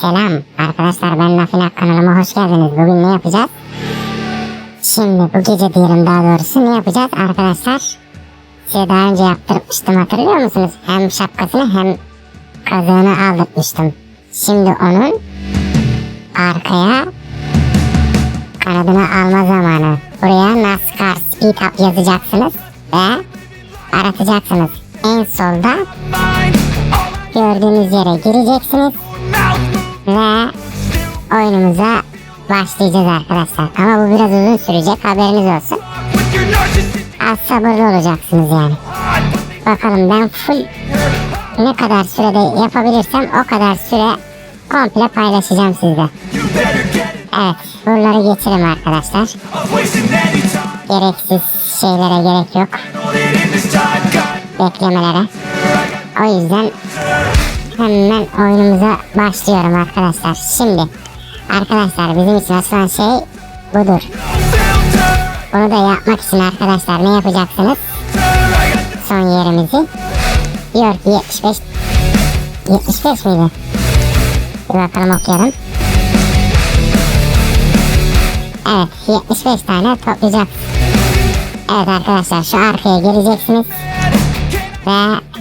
Selam arkadaşlar ben Nafinak kanalıma hoş geldiniz. Bugün ne yapacağız? Şimdi bu gece diyelim daha doğrusu ne yapacağız arkadaşlar? Size daha önce yaptırmıştım hatırlıyor musunuz? Hem şapkasını hem kazığını aldırmıştım. Şimdi onun arkaya kanadını alma zamanı. Buraya NASCAR Speed Up yazacaksınız ve aratacaksınız. En solda gördüğünüz yere gireceksiniz ve oyunumuza başlayacağız arkadaşlar. Ama bu biraz uzun sürecek haberiniz olsun. Az sabırlı olacaksınız yani. Bakalım ben full ne kadar sürede yapabilirsem o kadar süre komple paylaşacağım sizle. Evet buraları geçelim arkadaşlar. Gereksiz şeylere gerek yok. Beklemelere. O yüzden hemen oyunumuza başlıyorum arkadaşlar. Şimdi arkadaşlar bizim için asılan şey budur. Bunu da yapmak için arkadaşlar ne yapacaksınız? Son yerimizi diyor ki 75 75 miydi? Bir bakalım okuyalım. Evet 75 tane toplayacak. Evet arkadaşlar şu arkaya geleceksiniz. Ve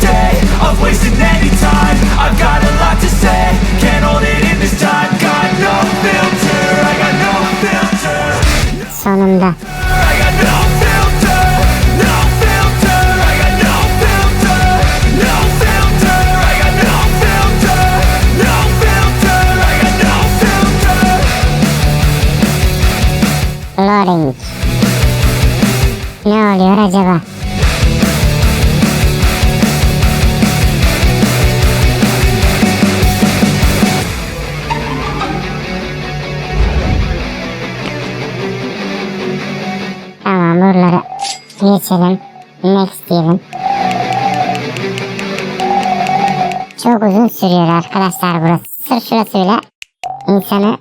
day of wasting any time. I've got a lot to say. Can't hold it in this time. Got no filter. I got no filter. Sonunda. I got no filter, no filter. I got no filter, no filter. I got no filter, no filter. I got no filter. Loading. Ne oluyor acaba? Buraları geçelim. Next diyelim. Çok uzun sürüyor arkadaşlar burası. Sırf şurası bile insanı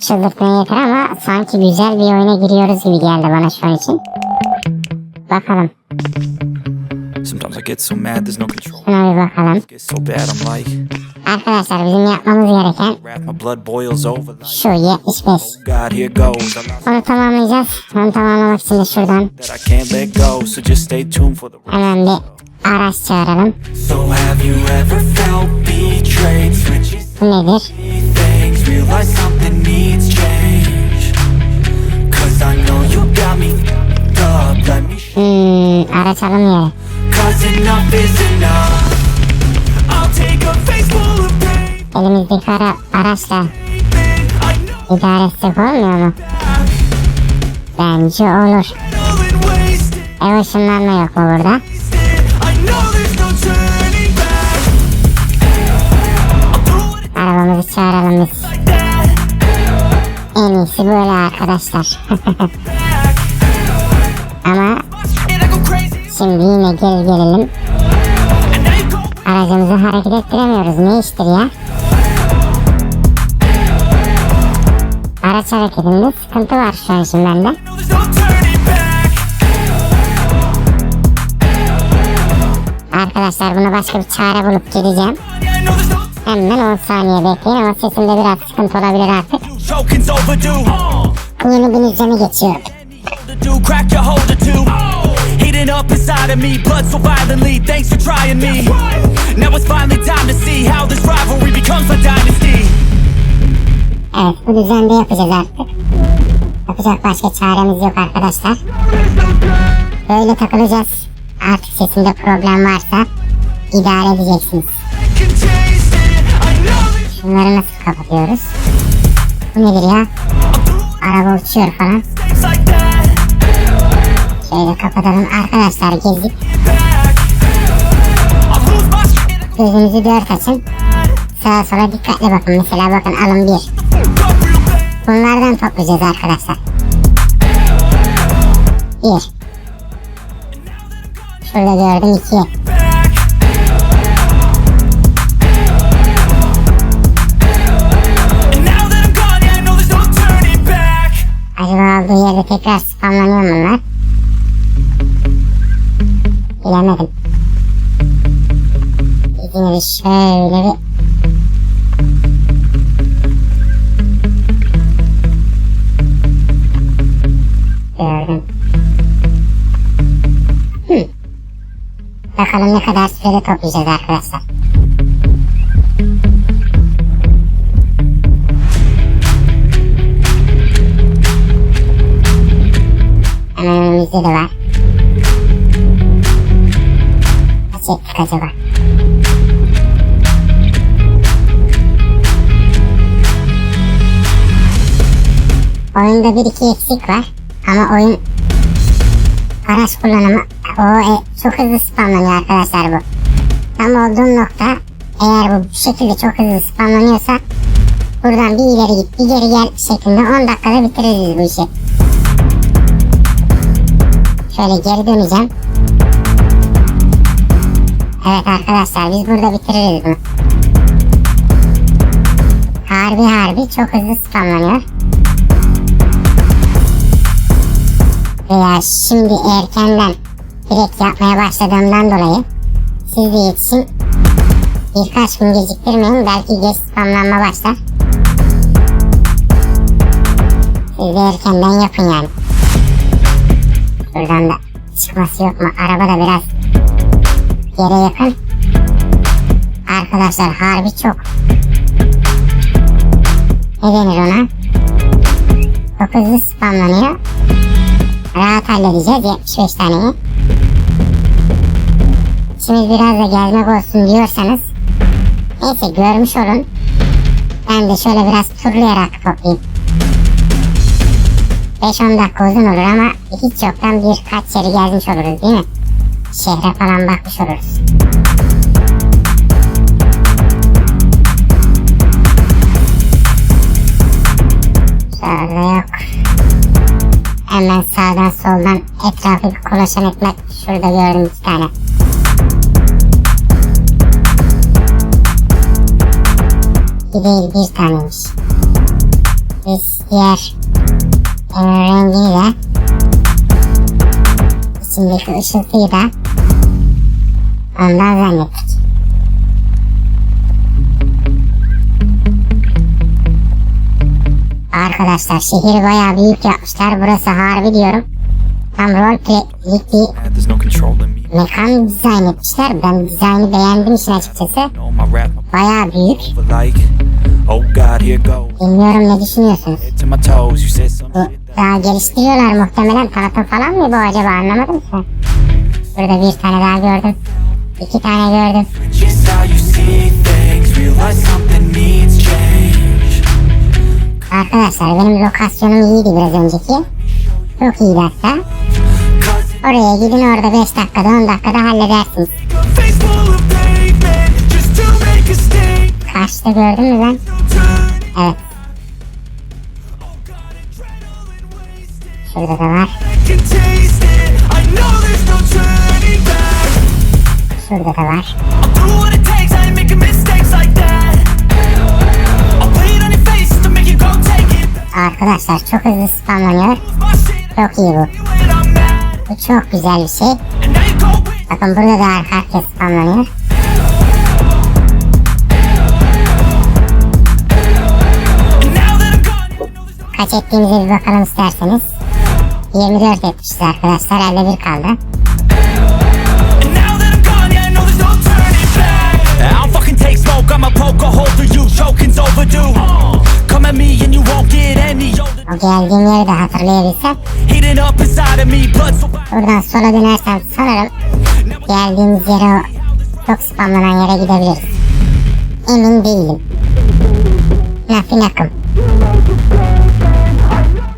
çıldırtmaya yeter ama sanki güzel bir oyuna giriyoruz gibi geldi bana şu an için. Bakalım. Şuna bir bakalım. Arkadaşlar bizim yapmamız gereken wrath my blood boils over like, şu 75. God, here goes. I'm not Onu tamamlayacağız. Onu tamamlamak için de şuradan that I can't let go, so just stay tuned for the ride. hemen bir araç çağıralım. Bu nedir? Hmm, araç alınmıyor. Cause Elimizdeki ara, araçla idare etsek olmuyor mu? Bence olur. Ev ışınlanma yok mu burada? Arabamızı çağıralım biz. En iyisi böyle arkadaşlar. Ama şimdi yine gel gelelim. Aracımızı hareket ettiremiyoruz. Ne iştir ya? Araç hareketinde sıkıntı var şu an şimdi bende. Arkadaşlar buna başka bir çare bulup geleceğim. Hemen 10 saniye bekleyin ama sesimde biraz sıkıntı olabilir artık. Yeni bir düzeni geçiyor. Heating up inside of me, blood so violently. Thanks for trying me. Now it's finally time to see how this rivalry becomes a dynasty. Evet bu düzende yapacağız artık. Yapacak başka çaremiz yok arkadaşlar. Böyle takılacağız. Artık sesimde problem varsa idare edeceksiniz. Bunları nasıl kapatıyoruz? Bu nedir ya? Araba uçuyor falan. Şöyle kapatalım. Arkadaşlar gezdik. Gözünüzü dört açın. Sağa sola dikkatli bakın. Mesela bakın alın bir. Bunlardan toplayacağız arkadaşlar. Bir. Şurada gördüm iki. Acaba olduğu yerde tekrar spamlanıyor bunlar? Yine bir şöyle bir... Gördüm. Hı. Bakalım ne kadar sürede toplayacağız arkadaşlar. Oyunda bir iki eksik var. Ama oyun araç kullanımı o e, çok hızlı spamlanıyor arkadaşlar bu. Tam olduğum nokta eğer bu şekilde çok hızlı spamlanıyorsa buradan bir ileri git bir geri gel şeklinde 10 dakikada bitiririz bu işi. Şöyle geri döneceğim. Evet arkadaşlar biz burada bitiririz bunu. Harbi harbi çok hızlı spamlanıyor. Veya şimdi erkenden direkt yapmaya başladığımdan dolayı siz de yetişin. Birkaç gün geciktirmeyin belki geç spamlanma başlar. Siz de erkenden yapın yani. Buradan da çıkması yok mu? Araba da biraz yere yakın. Arkadaşlar harbi çok. Ne denir ona? Çok hızlı spamlanıyor. Rahat halledeceğiz 75 taneyi. İçimiz biraz da gezmek olsun diyorsanız neyse görmüş olun. Ben de şöyle biraz turlayarak toplayayım. 5-10 dakika uzun olur ama hiç yoktan birkaç yeri gezmiş oluruz değil mi? Şehre falan bakmış oluruz. Şurada yok. Hemen sağdan soldan etrafı kolaçan etmek. Şurada gördüm iki tane. Bir değil bir taneymiş. Biz diğer Emre rengini de içindeki ışıltıyı da ondan zannettik. Arkadaşlar şehri bayağı büyük yapmışlar. Burası harbi diyorum. Tam roleplaylik bir mekan dizayn etmişler. Ben dizaynı beğendim işin açıkçası. Bayağı büyük. Oh. Bilmiyorum ne düşünüyorsunuz? Bu daha geliştiriyorlar muhtemelen. Tanıtım falan mı bu acaba anlamadım ki. Burada bir tane daha gördüm. İki tane gördüm. Arkadaşlar benim lokasyonum iyiydi biraz önceki. Çok iyiydi hatta. Oraya gidin orada 5 dakikada 10 dakikada halledersiniz. Karşıda gördün mü lan? Evet. Şurada da var. Şurada da var. Arkadaşlar çok hızlı spamlanıyor. Çok iyi bu. Bu çok güzel bir şey. Bakın burada da arkaya spamlanıyor. Kaç ettiğimize bir bakalım isterseniz. 24 etmişiz arkadaşlar. Elde bir kaldı. Geldiğim yeri de hatırlayabilsem. Buradan sola dönersem sanırım geldiğimiz yere çok spamlanan yere gidebiliriz. Emin değilim. Nafi nakım.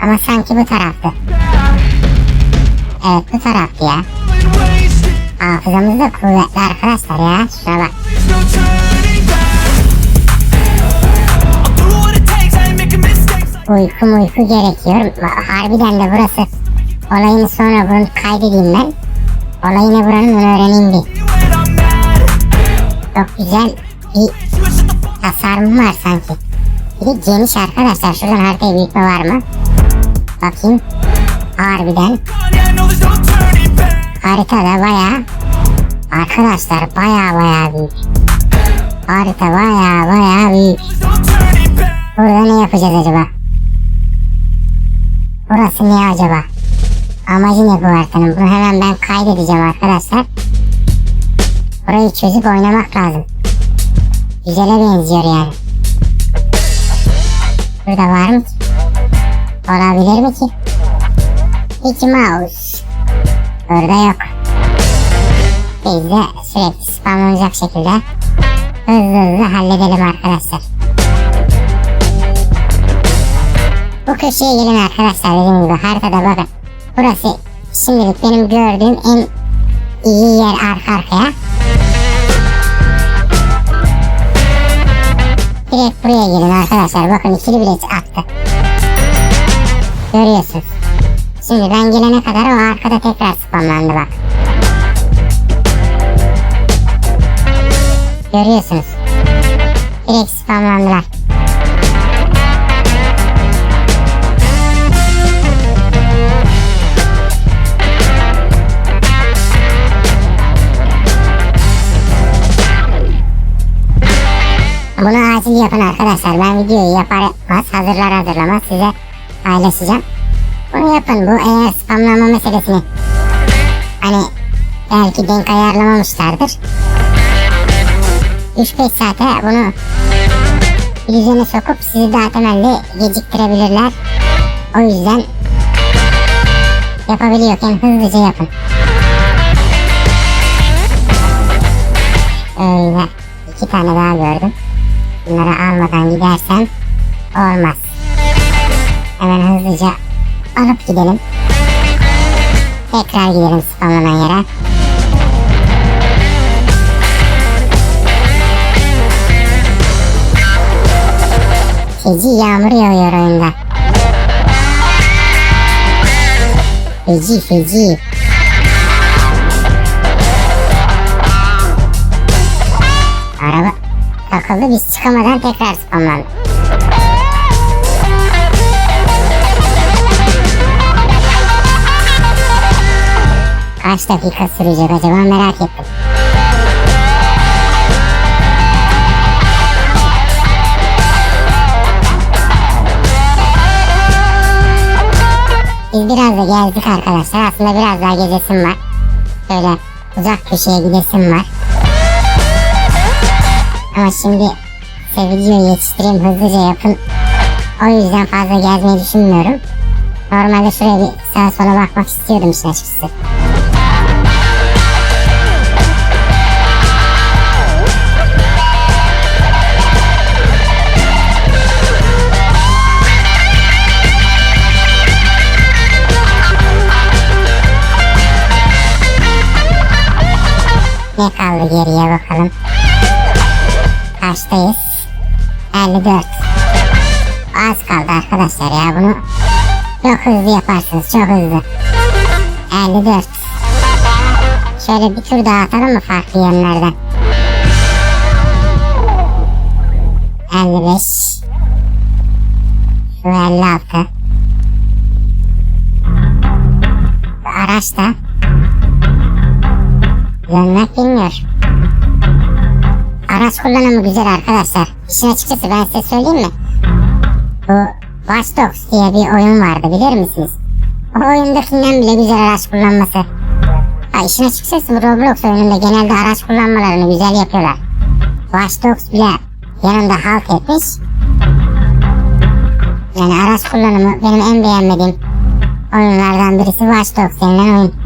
Ama sanki bu taraftı. Evet bu taraftı ya. Hafızamız da kuvvetli arkadaşlar ya. Şuna bak. Uyku uyku gerekiyor. Harbiden de burası. Olayını sonra bunu kaydedeyim ben. Olayı ne buranın onu öğreneyim bir. Çok güzel bir tasarım var sanki. Bir de geniş arkadaşlar. Şuradan haritayı büyütme var mı? Bakayım. Harbiden. Haritada baya arkadaşlar baya baya büyük. Harita baya baya büyük. Burada ne yapacağız acaba? Burası ne acaba? Amacı ne bu haritanın? Bunu hemen ben kaydedeceğim arkadaşlar. Burayı çözüp oynamak lazım. Güzele benziyor yani. Burada var mı ki? Olabilir mi ki? Mickey Mouse. Burada yok. Biz de sürekli spamlanacak şekilde hızlı hızlı halledelim arkadaşlar. Bu köşeye gelin arkadaşlar dediğim gibi haritada bakın. Burası şimdilik benim gördüğüm en iyi yer arka arkaya. Direkt buraya gelin arkadaşlar. Bakın ikili bilet attı. Görüyorsunuz. Şimdi ben gelene kadar o arkada tekrar spamlandı bak. Görüyorsunuz. Direkt spamlandılar. Acil yapın arkadaşlar. Ben videoyu yapar yapmaz, hazırlar hazırlamaz size paylaşacağım. Bunu yapın. Bu eğer spamlama meselesini hani belki denk ayarlamamışlardır. 3-5 saate bunu düzene sokup sizi daha temelli geciktirebilirler. O yüzden yapabiliyorken hızlıca yapın. Öyle. iki tane daha gördüm. Bunları almadan gidersem olmaz. Hemen hızlıca alıp gidelim. Tekrar gidelim spamlanan yere. Feci yağmur yağıyor oyunda. Feci feci. Araba takıldı biz çıkamadan tekrar spamlandı. Kaç dakika sürecek acaba merak ettim. Biz biraz da gezdik arkadaşlar. Aslında biraz daha gezesim var. Böyle uzak köşeye gidesim var. Ama şimdi videoyu yetiştireyim hızlıca yapın. O yüzden fazla gezmeyi düşünmüyorum. Normalde şuraya bir sağa sola bakmak istiyordum işin açıkçası. Ne kaldı geriye bakalım. Kaçtayız? 54. Az kaldı arkadaşlar ya bunu çok hızlı yaparsınız çok hızlı. 54. Şöyle bir tur daha atalım mı farklı yönlerden? 55. Şu 56. Bu araç Dönmek bilmiyor. Araç kullanımı güzel arkadaşlar. İşin açıkçası ben size söyleyeyim mi? Bu Watch Dogs diye bir oyun vardı bilir misiniz? O oyundakinden bile güzel araç kullanması. Ha işin açıkçası bu Roblox oyununda genelde araç kullanmalarını güzel yapıyorlar. Watch Dogs bile yanında halk etmiş. Yani araç kullanımı benim en beğenmediğim oyunlardan birisi Watch Dogs denilen oyun.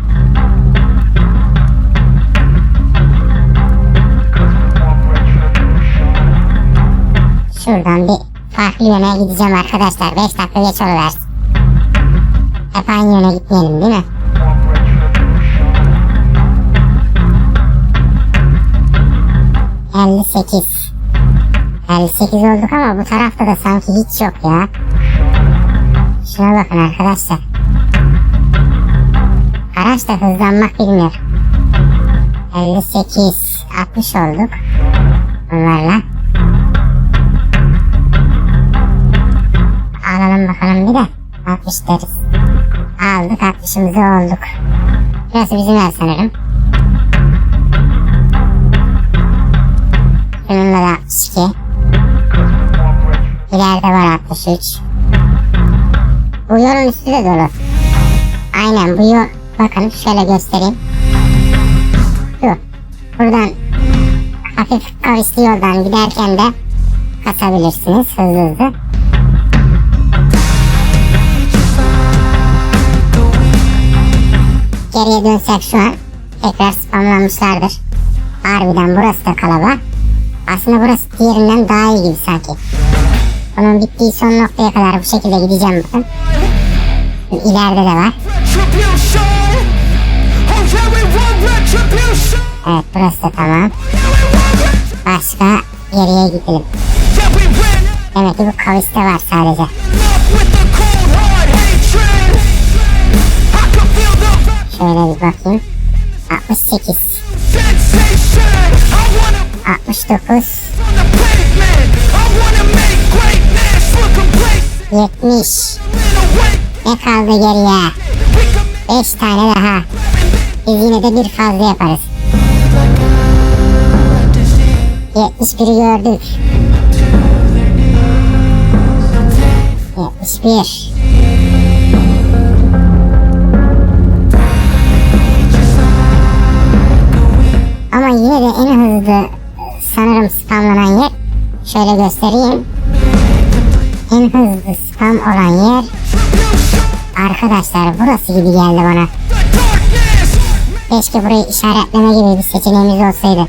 Şuradan bir farklı yöne gideceğim arkadaşlar. 5 dakika geç oluversin. Hep aynı yöne gitmeyelim değil mi? Elli sekiz. 58 olduk ama bu tarafta da sanki hiç yok ya. Şuna bakın arkadaşlar. Araç da hızlanmak bilmiyor. 58, 60 olduk. Bunlarla. Bakalım bir de. 60 deriz. Aldık 60'ımızı olduk. Burası bizim ev sanırım. Bununla da 62. İleride var 63. Bu yolun üstü de dolu. Aynen bu yol. Bakın şöyle göstereyim. Şu. Buradan hafif kavisli yoldan giderken de kasabilirsiniz hızlı hızlı. Geriye dönsek şu an tekrar spamlanmışlardır. Harbiden burası da kalabalık. Aslında burası diğerinden daha iyi gibi sanki. Bunun bittiği son noktaya kadar bu şekilde gideceğim bakın. İleride de var. Evet burası da tamam. Başka geriye gidelim. Demek ki bu kaviste var sadece. Şöyle bir bakayım. 68, sensation! I wanna 69, on the pavement! I wanna make greatness look complacent 70. and awake! Ne kaldı geriye? We can 5 tane daha. Biz yine de bir fazla yaparız. 71'i gördük. 71. hızlı sanırım spamlanan yer şöyle göstereyim. En hızlı spam olan yer arkadaşlar burası gibi geldi bana. Keşke burayı işaretleme gibi bir seçeneğimiz olsaydı.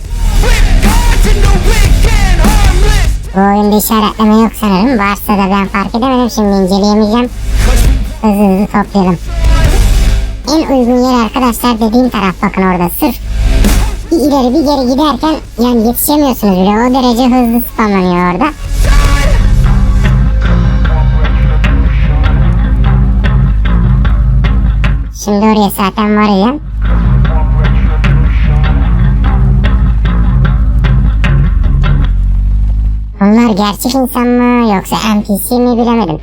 Bu oyunda işaretleme yok sanırım. Varsa da ben fark edemedim. Şimdi inceleyemeyeceğim. Hızlı hızlı toplayalım. En uygun yer arkadaşlar dediğim taraf bakın orada. Sırf bir ileri bir geri giderken yani yetişemiyorsunuz bile. O derece hızlı spamlanıyor orada. Şimdi oraya zaten varacağım. Bunlar gerçek insan mı yoksa NPC mi bilemedim.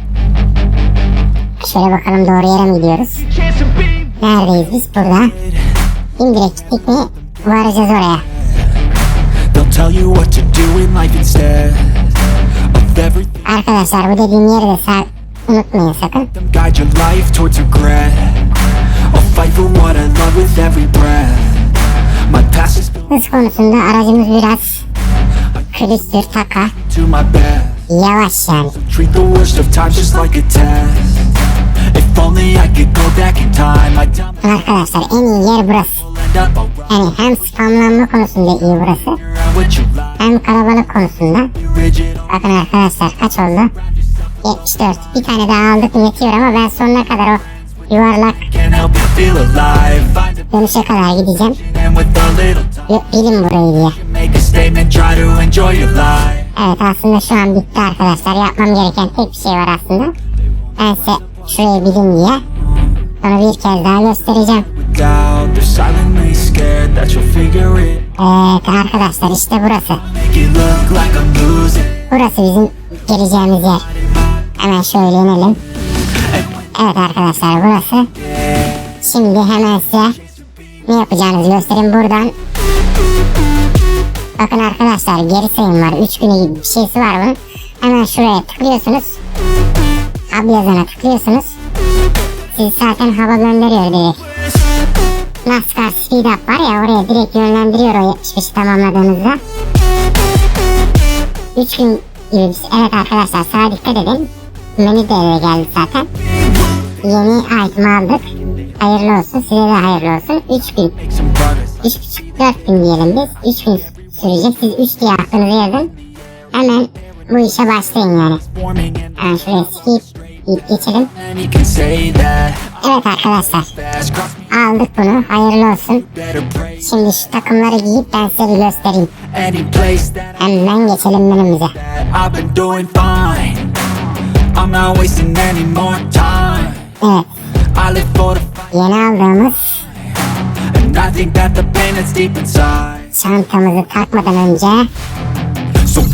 Şöyle bakalım doğru yere mi gidiyoruz? Neredeyiz biz burada? Şimdi direkt gittik mi varacağız oraya. They'll tell you what to do in life instead of everything. Arkadaşlar bu dediğim yeri de sağ unutmayın sakın. Them guide your life towards regret. I'll fight for what I love with every breath. My past is built Hız konusunda aracımız biraz külüstür taka. to my best. Yavaş yani. Treat the worst of times just like a test. If only I could go back in time, I'd tell myself Arkadaşlar en iyi yer burası. Yani hem spamlanma konusunda iyi burası. Hem kalabalık konusunda. Bakın arkadaşlar kaç oldu? 74. Bir tane daha aldık yetiyor ama ben sonuna kadar o yuvarlak dönüşe kadar gideceğim. bilin burayı diye. Evet aslında şu an bitti arkadaşlar. Yapmam gereken tek bir şey var aslında. Ben size şurayı bilin diye. Sonra bir kez daha göstereceğim. They're silently scared that you'll figure it. Evet arkadaşlar işte burası. Burası bizim gireceğimiz yer. Hemen şöyle inelim. Evet arkadaşlar burası. Şimdi hemen size ne yapacağınızı göstereyim buradan. Bakın arkadaşlar geri sayım var. 3 günü gibi bir şeysi var bunun. Hemen şuraya tıklıyorsunuz. Hub yazana tıklıyorsunuz. Sizi zaten hava gönderiyor direkt. NASCAR Speed Up var ya oraya direkt yönlendiriyor o 75'i tamamladığınızda. 3 gün gibi şey. Evet arkadaşlar sağa dikkat edin. Menü de eve geldi zaten. Yeni item aldık. Hayırlı olsun. Size de hayırlı olsun. 3 gün. Make some progress. 3,5-4 gün diyelim biz. 3 gün sürecek. Siz 3 diye aklınıza yazın. Hemen bu işe başlayın yani. Hemen şuraya skip geçelim. Evet arkadaşlar. Aldık bunu. Hayırlı olsun. Şimdi şu takımları giyip ben size göstereyim. Hemen geçelim time. Evet. Yeni aldığımız çantamızı takmadan önce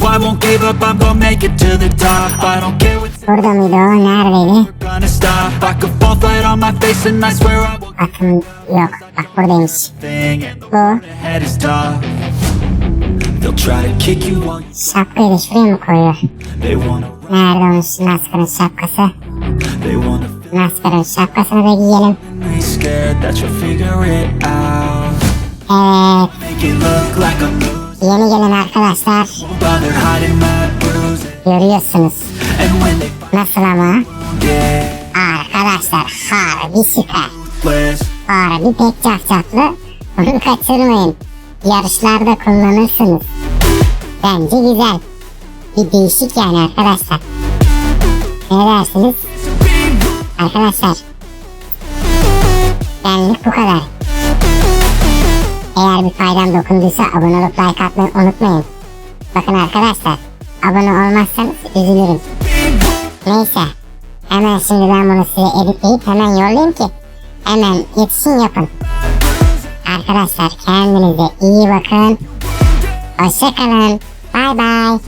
I won't give up, I'm gonna make it to the top I don't care what's burada mıydı? Neredeydi? gonna stop I could fall flat on my face and I swear I will Bakın yok. Bak buradaymış. thing And the Bu. ahead is tough They'll try to kick you while you Şapkayı da şuraya mı koyuyor? They wanna Nerede onun Nascar'ın şapkası? They wanna Nascar'ın şapkasını da giyelim. be scared that you'll figure it out Evet. Make it look like I'm losing Yeni gelen arkadaşlar görüyorsunuz. Nasıl ama? Arkadaşlar harbi süper. Harbi pek cafcaflı. Onu kaçırmayın. Yarışlarda kullanırsınız. Bence güzel. Bir değişik yani arkadaşlar. Ne dersiniz? Arkadaşlar. Benlik bu kadar. Eğer bir faydam dokunduysa abone olup like atmayı unutmayın. Bakın arkadaşlar. Abone olmazsanız üzülürüm. Neyse. Hemen şimdi ben bunu size editleyip hemen yollayayım ki hemen yetişin yapın. Arkadaşlar kendinize iyi bakın. Hoşçakalın. Bay bay.